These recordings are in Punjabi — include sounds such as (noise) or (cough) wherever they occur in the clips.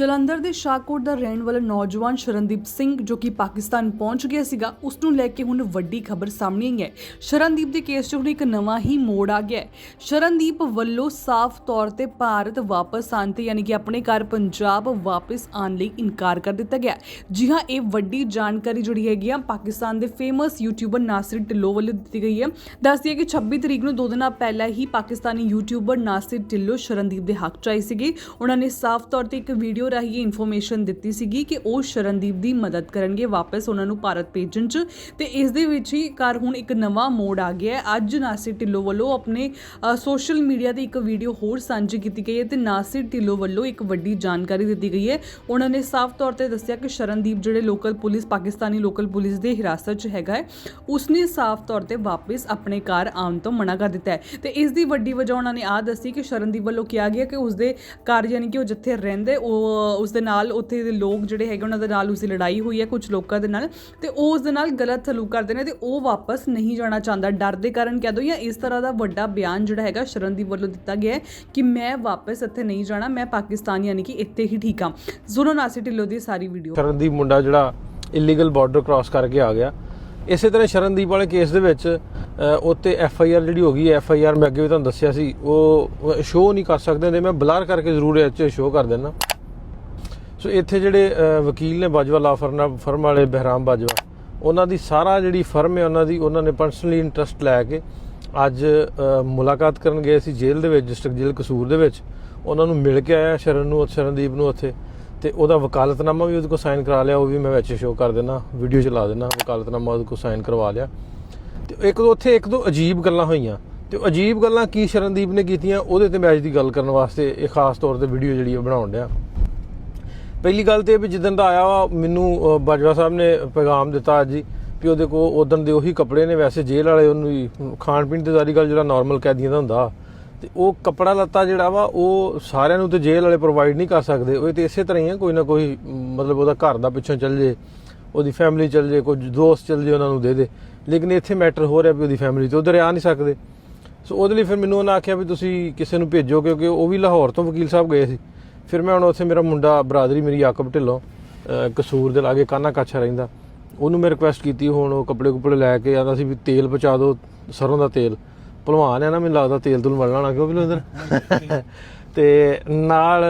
ਜਲੰਧਰ ਦੇ ਸ਼ਾਹਕੋਟ ਦਾ ਰਹਿਣ ਵਾਲਾ ਨੌਜਵਾਨ ਸ਼ਰਨਦੀਪ ਸਿੰਘ, ਜੋ ਕਿ ਪਾਕਿਸਤਾਨ ਪਹੁੰਚ ਗਿਆ ਸੀਗਾ, ਉਸ ਨੂੰ ਲੈ ਕੇ ਹੁਣ ਵੱਡੀ ਖਬਰ ਸਾਹਮਣੇ ਆਈ ਹੈ। ਸ਼ਰਨਦੀਪ ਦੇ ਕੇਸ 'ਚ ਹੁਣ ਇੱਕ ਨਵਾਂ ਹੀ ਮੋੜ ਆ ਗਿਆ ਹੈ। ਸ਼ਰਨਦੀਪ ਵੱਲੋਂ ਸਾਫ਼ ਤੌਰ ਤੇ ਭਾਰਤ ਵਾਪਸ ਆਉਣ ਤੇ ਯਾਨੀ ਕਿ ਆਪਣੇ ਘਰ ਪੰਜਾਬ ਵਾਪਸ ਆਉਣ ਲਈ ਇਨਕਾਰ ਕਰ ਦਿੱਤਾ ਗਿਆ ਜੀ ਹਾਂ, ਇਹ ਵੱਡੀ ਜਾਣਕਾਰੀ ਜਿਹੜੀ ਹੈਗੀ ਆ, ਪਾਕਿਸਤਾਨ ਦੇ ਫੇਮਸ ਯੂਟਿਊਬਰ ਨਾਸਿਰ ਢਿੱਲੋਂ ਵੱਲੋਂ ਦਿੱਤੀ ਗਈ ਹੈ। ਦੱਸਦੀ ਹੈ ਕਿ 26 ਤਰੀਕ ਨੂੰ ਦੋ ਦਿਨਾਂ ਪਹਿਲਾਂ ਹੀ ਪਾਕਿਸਤਾਨੀ ਯੂਟਿਊਬਰ ਨਾਸਿਰ ਢਿੱਲੋਂ ਸ਼ਰਨਦੀਪ ਦੇ ਹੱਕ 'ਚ ਆਏ ਸੀਗੇ। ਉਹਨਾਂ ਨੇ ਸਾਫ਼ ਤੌਰ ਤੇ ਇੱਕ ਵੀਡੀਓ ਰਾਹੀਂ ਇਨਫੋਰਮੇਸ਼ਨ ਦਿੱਤੀ ਸੀਗੀ ਕਿ ਉਹ ਸ਼ਰਨਦੀਪ ਦੀ ਮਦਦ ਕਰਨਗੇ ਵਾਪਸ ਉਹਨਾਂ ਨੂੰ ਭਾਰਤ ਭੇਜਣ 'ਚ। ਤੇ ਇਸ ਦੇ ਵਿੱਚ ਹੀ ਕਰ ਹੁਣ ਇੱਕ ਨਵਾਂ ਮੋੜ ਆ ਗਿਆ ਹੈ। ਅੱਜ ਨਾਸਿਰ ਢਿੱਲੋਂ ਵੱਲੋਂ ਆਪਣੇ ਸੋਸ਼ਲ ਮੀਡੀਆ ਤੇ ਇੱਕ ਵੀਡੀਓ ਹੋਰ ਸਾਂਝੀ ਕੀਤੀ ਗਈ ਹੈ ਤੇ ਨਾਸਿਰ ਢਿੱਲੋਂ ਵੱਲੋਂ ਇੱਕ ਵੱਡੀ ਜਾਣਕਾਰੀ ਦਿੱਤੀ ਗਈ ਹੈ। ਉਹਨਾਂ ਨੇ ਸਾਫ਼ ਤੌਰ ਤੇ ਦੱਸਿਆ ਕਿ ਸ਼ਰਨਦੀਪ ਜਿਹੜੇ local police, Pakistani local police ਦੇ ਹਿਰਾਸਤ 'ਚ ਹੈਗਾ ਹੈ, ਉਸਨੇ ਸਾਫ਼ ਤੌਰ ਤੇ ਵਾਪਸ ਆਪਣੇ ਘਰ ਆਉਣ ਤੋਂ ਮਨਾ ਕਰ ਦਿੱਤਾ ਹੈ। ਤੇ ਇਸ ਦੀ ਵੱਡੀ ਵਜ੍ਹਾ ਉਹਨਾਂ ਨੇ ਆ ਦੱਸੀ ਕਿ ਸ਼ਰਨਦੀਪ ਵੱਲੋਂ ਕਿਹਾ ਗਿਆ ਕਿ ਉਸਦੇ ਘਰ ਯਾਨੀ ਕਿ ਉਹ ਜਿੱਥੇ ਰਹਿੰਦੇ, ਉਹ ਉਸ ਦੇ ਨਾਲ ਉੱਥੇ ਦੇ ਲੋਕ ਜਿਹੜੇ ਹੈਗੇ ਉਹਨਾਂ ਦੇ ਨਾਲ ਉਸਦੀ ਲੜਾਈ ਹੋਈ ਹੈ ਕੁਝ ਲੋਕਾਂ ਦੇ ਨਾਲ ਤੇ ਉਹ ਉਸ ਦੇ ਨਾਲ ਗਲਤ ਸਲੂਕ ਕਰਦੇ ਨੇ ਤੇ ਉਹ ਵਾਪਸ ਨਹੀਂ ਜਾਣਾ ਚਾਹੁੰਦਾ। ਡਰ ਦੇ ਕਾਰਨ ਕਹਿ ਦੋ ਜਾਂ ਇਸ ਤਰ੍ਹਾਂ ਦਾ ਵੱਡਾ ਬਿਆਨ ਜਿਹੜਾ ਹੈਗਾ ਸ਼ਰਨਦੀਪ ਵੱਲੋਂ ਦਿੱਤਾ ਗਿਆ ਹੈ ਕਿ ਮੈਂ ਵਾਪਸ ਇੱਥੇ ਨਹੀਂ ਜਾਣਾ ਮੈਂ ਪਾਕਿਸਤਾਨ ਯਾਨੀ ਕਿ ਇੱਥੇ ਹੀ ਠੀਕ ਹਾਂ। ਜ਼ੁਨੋ ਨਾਸੀ ਢਿੱਲੋਂ ਦੀ ਸਾਰੀ ਵੀਡੀਓ ਸ਼ਰਨਦੀਪ ਮੁੰਡਾ ਜਿਹੜਾ ਇਲੀਗਲ ਬਾਰਡਰ ਕ੍ਰਾਸ ਕਰਕੇ ਆ ਗਿਆ। ਇਸੇ ਤਰ੍ਹਾਂ ਸ਼ਰਨਦੀਪ ਵਾਲੇ ਕੇਸ ਦੇ ਵਿੱਚ ਅ, ਉੱਤੇ ਐਫ ਆਈ ਆਰ ਜਿਹੜੀ ਹੋ ਗਈ ਐਫ ਆਈ ਆਰ ਮੈਂ ਅੱਗੇ ਵੀ ਤੁਹਾਨੂੰ ਦੱਸਿਆ ਸੀ ਉਹ ਸ਼ੋਅ ਨਹੀਂ ਕਰ ਸਕਦੇ ਹੁੰਦੇ। ਮੈਂ ਬਲਰ ਕਰਕੇ ਜ਼ਰੂਰ ਇਹ 'ਚ ਸ਼ੋਅ ਕਰ ਦਿੰਦਾ। ਸੋ ਇੱਥੇ ਜਿਹੜੇ ਵਕੀਲ ਨੇ ਬਾਜਵਾ, ਲਾ ਫਰਮ ਵਾਲੇ ਬਹਿਰਾਮ ਬਾਜਵਾ, ਉਹਨਾਂ ਦੀ ਸਾਰਾ ਜਿਹੜੀ ਫਰਮ ਹੈ, ਉਹਨਾਂ ਦੀ, ਉਹਨਾਂ ਨੇ ਪਰਸਨਲੀ ਇੰਟਰਸਟ ਲੈ ਕੇ ਅੱਜ ਮੁਲਾਕਾਤ ਕਰਨ ਗਏ ਸੀ ਜੇਲ੍ਹ ਦੇ ਵਿੱਚ ਡਿਸਟ੍ਰਿਕਟ ਜੇਲ੍ਹ ਕਸੂਰ ਦੇ ਵਿੱਚ। ਉਹਨਾਂ ਨੂੰ ਮਿਲ ਕੇ ਆਇਆ ਸ਼ਰਨ ਨੂੰ, ਸ਼ਰਨਦੀਪ ਨੂੰ ਉੱਥੇ। ਤੇ ਉਹਦਾ ਵਕਾਲਤਨਾਮਾ ਵੀ ਉਹਦੇ ਕੋਲ ਸਾਈਨ ਕਰਾ ਲਿਆ, ਉਹ ਵੀ ਮੈਂ ਵਿੱਚ ਸ਼ੋਅ ਕਰ ਦੇਣਾ ਵੀਡੀਓ ਚਲਾ ਦੇਣਾ ਵਕਾਲਤਨਾਮਾ ਉਹਦੇ ਕੋਲ ਸਾਈਨ ਕਰਵਾ ਲਿਆ। ਤੇ ਇੱਕ ਦੋ ਉੱਥੇ, ਇੱਕ ਦੋ ਅਜੀਬ ਗੱਲਾਂ ਹੋਈਆਂ। ਤੇ ਉਹ ਅਜੀਬ ਗੱਲਾਂ ਕੀ ਸ਼ਰਨਦੀਪ ਨੇ ਕੀਤੀਆਂ, ਉਹਦੇ ਤੇ ਮੈਂ ਅੱਜ ਦੀ ਗੱਲ ਕਰਨ ਵਾਸਤੇ ਇਹ ਖਾਸ ਤੌਰ ਤੇ ਵੀਡੀਓ ਜਿਹੜੀ ਉਹ ਬਣਾਉਣ ਡਿਆ। ਪਹਿਲੀ ਗੱਲ ਤੇ ਇਹ ਵੀ ਜਿੱਦਣ ਦਾ ਆਇਆ ਵਾ, ਮੈਨੂੰ ਬਾਜਵਾ ਸਾਹਿਬ ਨੇ ਪੈਗਾਮ ਦਿੱਤਾ ਅੱਜ ਵੀ ਉਹਦੇ ਕੋਲ ਉਦੋਂ ਦੇ ਉਹੀ ਕੱਪੜੇ ਨੇ, ਵੈਸੇ ਜੇਲ੍ਹ ਵਾਲੇ ਉਹਨੂੰ ਵੀ ਖਾਣ ਪੀਣ ਤੇ ਸਾਰੀ ਗੱਲ ਜਿਹੜਾ ਨਾਰਮਲ ਕੈਦੀਆਂ ਦਾ ਹੁੰਦਾ। ਤੇ ਉਹ ਕੱਪੜਾ ਲੱਤਾ ਜਿਹੜਾ ਵਾ, ਉਹ ਸਾਰਿਆਂ ਨੂੰ ਤੇ ਜੇਲ੍ਹ ਵਾਲੇ ਪ੍ਰੋਵਾਈਡ ਨਹੀਂ ਕਰ ਸਕਦੇ। ਉਹ ਤੇ ਇਸੇ ਤਰ੍ਹਾਂ ਹੀ ਆ, ਕੋਈ ਨਾ ਕੋਈ ਮਤਲਬ ਉਹਦਾ ਘਰ ਦਾ ਪਿੱਛੋਂ ਚੱਲ ਜੇ, ਉਹਦੀ ਫੈਮਿਲੀ ਚੱਲ ਜੇ ਕੋਈ ਦੋਸਤ ਚੱਲ ਜੇ ਉਹਨਾਂ ਨੂੰ ਦੇ ਦੇ। ਲੇਕਿਨ ਇੱਥੇ ਮੈਟਰ ਹੋ ਰਿਹਾ ਵੀ ਉਹਦੀ ਫੈਮਿਲੀ ਤੇ ਉਧਰ ਆ ਨਹੀਂ ਸਕਦੇ। ਸੋ ਉਹਦੇ ਲਈ ਫਿਰ ਮੈਨੂੰ ਉਹਨਾਂ ਆਖਿਆ ਵੀ ਤੁਸੀਂ ਕਿਸੇ ਨੂੰ ਭੇਜੋ, ਕਿਉਂਕਿ ਉਹ ਵੀ ਲਾਹੌਰ ਤੋਂ ਵਕੀਲ ਸਾਹਿਬ ਗਏ ਸੀ। ਫਿਰ ਮੈਂ ਹੁਣ ਉੱਥੇ ਮੇਰਾ ਮੁੰਡਾ ਬਰਾਦਰੀ ਮੇਰੀ ਯਾਕਬ ਢਿੱਲੋਂ ਕਸੂਰ ਦੇ ਲਾਗੇ ਕਾਨਾ ਕਾਛਾ ਰਹਿੰਦਾ। ਉਹਨੂੰ ਮੈਂ ਰਿਕੁਐਸਟ ਕੀਤੀ ਹੁਣ ਉਹ ਕੱਪੜੇ ਕੁਪੜੇ ਲੈ ਕੇ ਆਂਦਾ ਸੀ ਵੀ ਤੇਲ ਪਹੁੰਚਾ ਦਿਓ ਸਰੋਂ ਦਾ ਤੇਲ। ਭਲਵਾਨ ਹੈ ਨਾ ਮੈਨੂੰ ਲੱਗਦਾ ਤੇਲ ਤੁਲ ਮਲਣਾ ਨਾ ਕਿਉਂ ਵੀ ਅੰਦਰ (laughs) ਤੇ ਨਾਲ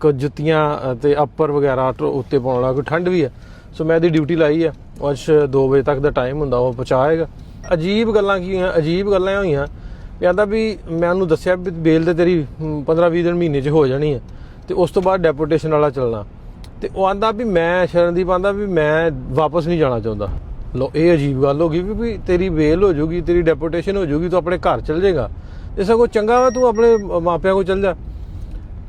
ਕੁਝ ਜੁੱਤੀਆਂ ਤੇ ਅੱਪਰ ਵਗੈਰਾ ਉੱਤੇ ਪਾਉਣ ਵਾਲਾ ਕੋਈ ਠੰਡ ਵੀ ਹੈ। ਸੋ ਮੈਂ ਇਹਦੀ ਡਿਊਟੀ ਲਾਈ ਆ। ਅੱਜ 2 ਵਜੇ ਤੱਕ ਦਾ ਟਾਈਮ ਹੁੰਦਾ ਉਹ ਪਹੁੰਚਾਏਗਾ ਅਜੀਬ ਗੱਲਾਂ ਕੀ ਹੋਈਆਂ ਅਜੀਬ ਗੱਲਾਂ ਹੋਈਆਂ। ਕਹਿੰਦਾ ਵੀ ਮੈਂ ਉਹਨੂੰ ਦੱਸਿਆ ਵੀ ਬੇਲ ਤੇ ਤੇਰੀ 15-20 ਦਿਨ ਮਹੀਨੇ 'ਚ ਹੋ ਜਾਣੀ ਹੈ ਤੇ ਉਸ ਤੋਂ ਬਾਅਦ ਡੈਪੂਟੇਸ਼ਨ ਵਾਲਾ ਚੱਲਣਾ। ਤੇ ਉਹ ਆਂਦਾ ਵੀ ਮੈਂ ਸ਼ਰਨਦੀਪ ਆਂਦਾ ਵੀ ਮੈਂ ਵਾਪਸ ਨਹੀਂ ਜਾਣਾ ਚਾਹੁੰਦਾ। ਲੋ ਇਹ ਅਜੀਬ ਗੱਲ ਹੋ ਗਈ ਵੀ ਵੀ ਤੇਰੀ ਵੇਲ ਹੋ ਜਾਊਗੀ ਤੇਰੀ ਡੈਪੂਟੇਸ਼ਨ ਹੋ ਜਾਊਗੀ ਤੂੰ ਆਪਣੇ ਘਰ ਚਲ ਜਾਏਗਾ ਇਹ ਸਗੋਂ ਚੰਗਾ ਵਾ, ਤੂੰ ਆਪਣੇ ਮਾਪਿਆਂ ਕੋਲ ਚਲ ਜਾ।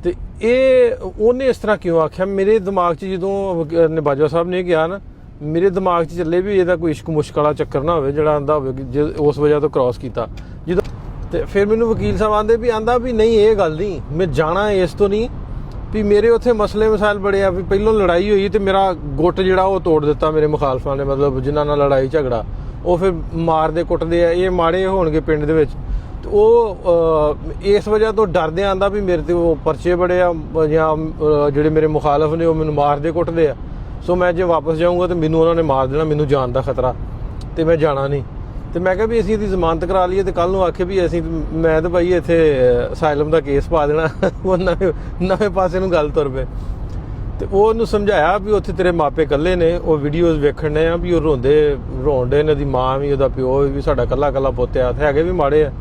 ਤੇ ਇਹ ਉਹਨੇ ਇਸ ਤਰ੍ਹਾਂ ਕਿਉਂ ਆਖਿਆ? ਮੇਰੇ ਦਿਮਾਗ 'ਚ ਜਦੋਂ ਵਕ- ਬਾਜਵਾ ਸਾਹਿਬ ਨੇ ਕਿਹਾ ਨਾ, ਮੇਰੇ ਦਿਮਾਗ 'ਚ ਚੱਲੇ ਵੀ ਇਹਦਾ ਕੋਈ ਇਸ਼ਕ ਮੁਸ਼ਕ ਵਾਲਾ ਚੱਕਰ ਨਾ ਹੋਵੇ, ਜਿਹੜਾ ਆਂਦਾ ਹੋਵੇ ਕਿ ਜੇ ਉਸ ਵਜ੍ਹਾ ਤੋਂ ਕ੍ਰਾਸ ਕੀਤਾ। ਜਦੋਂ ਤੇ ਫਿਰ ਮੈਨੂੰ ਵਕੀਲ ਸਾਹਿਬ ਆਂਦੇ ਵੀ ਆਂਦਾ ਵੀ ਨਹੀਂ, ਇਹ ਗੱਲ ਨਹੀਂ। ਮੈਂ ਜਾਣਾ ਇਸ ਤੋਂ ਨਹੀਂ। ਵੀ ਮੇਰੇ ਉੱਥੇ ਮਸਲੇ ਮਸਾਇਲ ਬੜੇ ਆ, ਵੀ ਪਹਿਲੋਂ ਲੜਾਈ ਹੋਈ ਤੇ ਮੇਰਾ ਗੁੱਟ ਜਿਹੜਾ ਉਹ ਤੋੜ ਦਿੱਤਾ ਮੇਰੇ ਮੁਖਾਲਫਾਂ ਨੇ, ਮਤਲਬ ਜਿਨ੍ਹਾਂ ਨਾਲ ਲੜਾਈ ਝਗੜਾ। ਉਹ ਫਿਰ ਮਾਰਦੇ ਕੁੱਟਦੇ ਆ, ਇਹ ਮਾੜੇ ਹੋਣਗੇ ਪਿੰਡ ਦੇ ਵਿੱਚ। ਤੇ ਉਹ ਇਸ ਵਜ੍ਹਾ ਤੋਂ ਡਰਦੇ ਆਂਦਾ ਵੀ ਮੇਰੇ ਤੇ ਉਹ ਪਰਚੇ ਬੜੇ ਆ, ਜਾਂ ਜਿਹੜੇ ਮੇਰੇ ਮੁਖਾਲਫ ਨੇ ਉਹ ਮੈਨੂੰ ਮਾਰਦੇ ਕੁੱਟਦੇ ਆ। ਸੋ ਮੈਂ ਜੇ ਵਾਪਸ ਜਾਊਂਗਾ ਤੇ ਮੈਨੂੰ ਉਹਨਾਂ ਨੇ ਮਾਰ ਦੇਣਾ, ਮੈਨੂੰ ਜਾਨ ਦਾ ਖਤਰਾ। ਤੇ ਮੈਂ ਜਾਣਾ ਨਹੀਂ। ਤੇ ਮੈਂ ਕਿਹਾ ਵੀ ਅਸੀਂ ਇਹਦੀ ਜ਼ਮਾਨਤ ਕਰਾ ਲਈਏ ਤੇ ਕੱਲ ਨੂੰ ਆਖੇ ਵੀ ਅਸੀਂ ਮੈਂ ਤਾਂ ਭਾਈ ਇੱਥੇ ਅਸਾਈਲਮ ਦਾ ਕੇਸ ਪਾ ਦੇਣਾ। (laughs) ਉਹ ਨਵੇਂ ਨਵੇਂ ਪਾਸੇ ਨੂੰ ਗੱਲ ਤੁਰ ਪਏ। ਤੇ ਉਹ ਉਹਨੂੰ ਸਮਝਾਇਆ ਵੀ ਉੱਥੇ ਤੇਰੇ ਮਾਪੇ ਇਕੱਲੇ ਨੇ, ਉਹ ਵੀਡੀਓਜ਼ ਵੇਖਣੇ ਆ ਵੀ ਉਹ ਰੋਂਦੇ ਰੋਂਦੇ ਨੇ, ਉਹਦੀ ਮਾਂ ਵੀ, ਉਹਦਾ ਪਿਓ ਵੀ ਸਾਡਾ ਇਕੱਲਾ ਇਕੱਲਾ ਪੁੱਤ ਆ ਹੈਗੇ ਵੀ ਮਾੜੇ ਆ।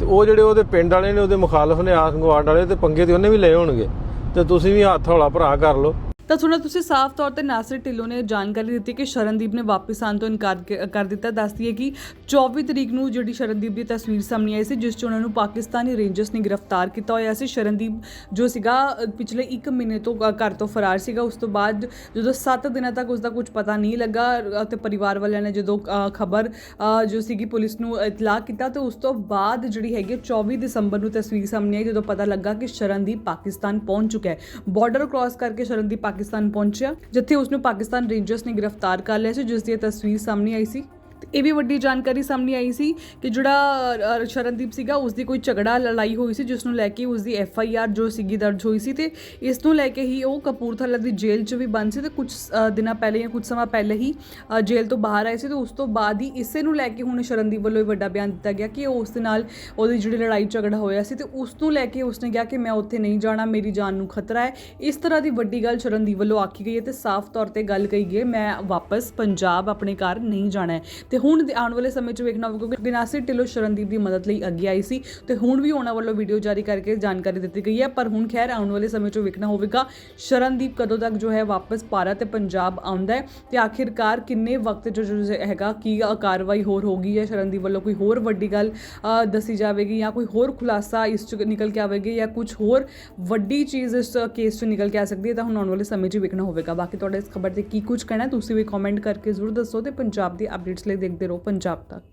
ਤੇ ਉਹ ਜਿਹੜੇ ਉਹਦੇ ਪਿੰਡ ਵਾਲੇ ਨੇ, ਉਹਦੇ ਮੁਖਾਲਫ ਨੇ, ਆਤੰਕਵਾਦ ਵਾਲੇ, ਤੇ ਪੰਗੇ ਤੇ ਉਹਨੇ ਵੀ ਲਏ ਹੋਣਗੇ। ਤੇ ਤੁਸੀਂ ਵੀ ਹੱਥ ਹੌਲਾ ਭਰਾ ਕਰ ਲਓ। ਤਾਂ ਸੁਣੋ ਤੁਸੀਂ ਸਾਫ਼ ਤੌਰ ਤੇ ਨਾਸਿਰ ਢਿੱਲੋਂ ਨੇ ਜਾਣਕਾਰੀ ਦਿੱਤੀ ਕਿ ਸ਼ਰਨਦੀਪ ਨੇ ਵਾਪਸ ਆਉਣ ਤੋਂ ਇਨਕਾਰ ਕ- ਕਰ ਦਿੱਤਾ। ਦੱਸਦੀ ਹੈ ਕਿ 24 ਤਰੀਕ ਨੂੰ ਜਿਹੜੀ ਸ਼ਰਨਦੀਪ ਦੀ ਤਸਵੀਰ ਸਾਹਮਣੇ ਆਈ ਸੀ ਜਿਸ 'ਚ ਉਹਨਾਂ ਨੂੰ ਪਾਕਿਸਤਾਨੀ ਰੇਂਜਰਸ ਨੇ ਗ੍ਰਿਫਤਾਰ ਕੀਤਾ ਹੋਇਆ ਸੀ। ਸ਼ਰਨਦੀਪ ਜੋ ਸੀਗਾ ਅ, ਪਿਛਲੇ 1 ਮਹੀਨੇ ਤੋਂ ਅ, ਘਰ ਤੋਂ ਫਰਾਰ ਸੀਗਾ। ਉਸ ਤੋਂ ਬਾਅਦ ਜਦੋਂ 7 ਦਿਨਾਂ ਤੱਕ ਉਸ ਦਾ ਕੁਝ ਪਤਾ ਨਹੀਂ ਲੱਗਾ ਅ, ਤੇ ਪਰਿਵਾਰ ਵਾਲਿਆਂ ਨੇ ਜਦੋਂ ਖਬਰ ਜੋ ਸੀਗੀ ਪੁਲਿਸ ਨੂੰ ਇਤਲਾਹ ਕੀਤਾ ਤੇ ਉਸ ਤੋਂ ਬਾਅਦ ਜਿਹੜੀ ਹੈਗੀ ਹੈ 24 ਦਸੰਬਰ ਨੂੰ ਤਸਵੀਰ ਸਾਹਮਣੇ ਆਈ ਜਦੋਂ ਪਤਾ ਲੱਗਾ ਕਿ ਸ਼ਰਨਦੀਪ ਪਾਕਿਸਤਾਨ ਪਹੁੰਚ ਚੁੱਕਾ ਹੈ। ਬਾਰਡਰ ਕ੍ਰਾਸ ਕਰਕੇ ਸ਼ਰਨਦੀਪ ਪਾਕਿਸਤਾਨ ਪਹੁੰਚਿਆ, ਜਿੱਥੇ ਉਸ ਨੂੰ ਪਾਕਿਸਤਾਨ ਰੇਂਜਰਸ ਨੇ ਗ੍ਰਿਫਤਾਰ ਕਰ ਲਿਆ ਸੀ ਜਿਸ ਦੀ ਇਹ ਤਸਵੀਰ ਸਾਹਮਣੇ ਆਈ ਸੀ। ਇਹ ਵੀ ਵੱਡੀ ਜਾਣਕਾਰੀ ਸਾਹਮਣੇ ਆਈ ਸੀ ਕਿ ਜਿਹੜਾ ਸ਼ਰਨਦੀਪ ਸੀਗਾ ਉਸ ਦੀ ਕੋਈ ਝਗੜਾ ਲੜਾਈ ਹੋਈ ਸੀ, ਜਿਸ ਨੂੰ ਲੈ ਕੇ ਉਸ ਦੀ ਐਫ ਆਈ ਆਰ ਜੋ ਸੀਗੀ ਦਰਜ ਹੋਈ ਸੀ ਤੇ ਇਸ ਨੂੰ ਲੈ ਕੇ ਹੀ ਉਹ ਕਪੂਰਥਲਾ ਦੀ ਜੇਲ੍ਹ 'ਚ ਵੀ ਬੰਦ ਸੀ ਤੇ ਕੁਝ ਦਿਨਾਂ ਪਹਿਲੇ ਜਾਂ ਕੁਝ ਸਮਾਂ ਪਹਿਲੇ ਹੀ ਜੇਲ੍ਹ ਤੋਂ ਬਾਹਰ ਆਏ ਸੀ ਤੇ ਉਸ ਤੋਂ ਬਾਅਦ ਹੀ ਇਸੇ ਨੂੰ ਲੈ ਕੇ ਹੁਣ ਸ਼ਰਨਦੀਪ ਵੱਲੋਂ ਇਹ ਵੱਡਾ ਬਿਆਨ ਦਿੱਤਾ ਗਿਆ ਕਿ ਉਹ ਉਸ ਦੇ ਨਾਲ ਉਹਦੀ ਜਿਹੜੀ ਲੜਾਈ ਝਗੜਾ ਹੋਇਆ ਸੀ ਤੇ ਉਸ ਨੂੰ ਲੈ ਕੇ ਉਸਨੇ ਕਿਹਾ ਕਿ ਮੈਂ ਉੱਥੇ ਨਹੀਂ ਜਾਣਾ, ਮੇਰੀ ਜਾਨ ਨੂੰ ਖਤਰਾ ਹੈ। ਇਸ ਤਰ੍ਹਾਂ ਦੀ ਵੱਡੀ ਗੱਲ ਸ਼ਰਨਦੀਪ ਵੱਲੋਂ ਆਖੀ ਗਈ ਹੈ ਤੇ ਸਾਫ਼ ਤੌਰ ਤੇ ਗੱਲ ਕਹੀ ਗਈ ਹੈ, ਮੈਂ ਵਾਪਸ ਪੰਜਾਬ ਆਪਣੇ ਘਰ ਨਹੀਂ ਜਾਣਾ ਹੈ। ਤੇ ਹੁਣ ਦੇ ਆਉਣ ਵਾਲੇ ਸਮੇਂ 'ਚ ਵੇਖਣਾ ਹੋਵੇਗਾ ਕਿਉਂਕਿ ਬਿਨਾਸੀ ਢਿੱਲੋਂ ਸ਼ਰਨਦੀਪ ਦੀ ਮਦਦ ਲਈ ਅੱਗੇ ਆਈ ਸੀ ਤੇ ਹੁਣ ਵੀ ਉਹਨਾਂ ਵੱਲੋਂ ਵੀਡੀਓ ਜਾਰੀ ਕਰਕੇ ਜਾਣਕਾਰੀ ਦਿੱਤੀ ਗਈ ਹੈ। ਪਰ ਹੁਣ ਖੈਰ ਆਉਣ ਵਾਲੇ ਸਮੇਂ 'ਚ ਵੇਖਣਾ ਹੋਵੇਗਾ ਸ਼ਰਨਦੀਪ ਕਦੋਂ ਤੱਕ ਜੋ ਹੈ ਵਾਪਸ ਭਾਰਤ ਤੇ ਪੰਜਾਬ ਆਉਂਦਾ ਹੈ ਤੇ ਆਖਿਰਕਾਰ ਕਿੰਨੇ ਵਕਤ 'ਚ ਜੋ ਹੈਗਾ, ਕੀ ਕਾਰਵਾਈ ਹੋਰ ਹੋਗੀ ਹੈ? ਸ਼ਰਨਦੀਪ ਵੱਲੋਂ ਕੋਈ ਹੋਰ ਵੱਡੀ ਗੱਲ ਦੱਸੀ ਜਾਵੇਗੀ ਜਾਂ ਕੋਈ ਹੋਰ ਖੁਲਾਸਾ ਇਸ 'ਚ ਨਿਕਲ ਕੇ ਆਵੇਗੀ ਜਾਂ ਕੁਝ ਹੋਰ ਵੱਡੀ ਚੀਜ਼ ਇਸ ਕੇਸ 'ਚ ਨਿਕਲ ਕੇ ਆ ਸਕਦੀ ਹੈ ਤਾਂ ਹੁਣ ਆਉਣ ਵਾਲੇ ਸਮੇਂ 'ਚ ਵੇਖਣਾ ਹੋਵੇਗਾ। ਬਾਕੀ ਤੁਹਾਡਾ ਇਸ ਖਬਰ ਤੇ ਕੀ ਕੁਝ ਕਹਿਣਾ ਤੁਸੀਂ ਵੀ ਕਮੈਂਟ ਕਰਕੇ ਜ਼ਰੂਰ ਦੱਸੋ ਤੇ ਪੰਜਾਬ ਦੀ ਅਪਡੇਟਸ ਲਈ ਦੇਖਦੇ ਰਹੋ ਪੰਜਾਬ ਤੱਕ।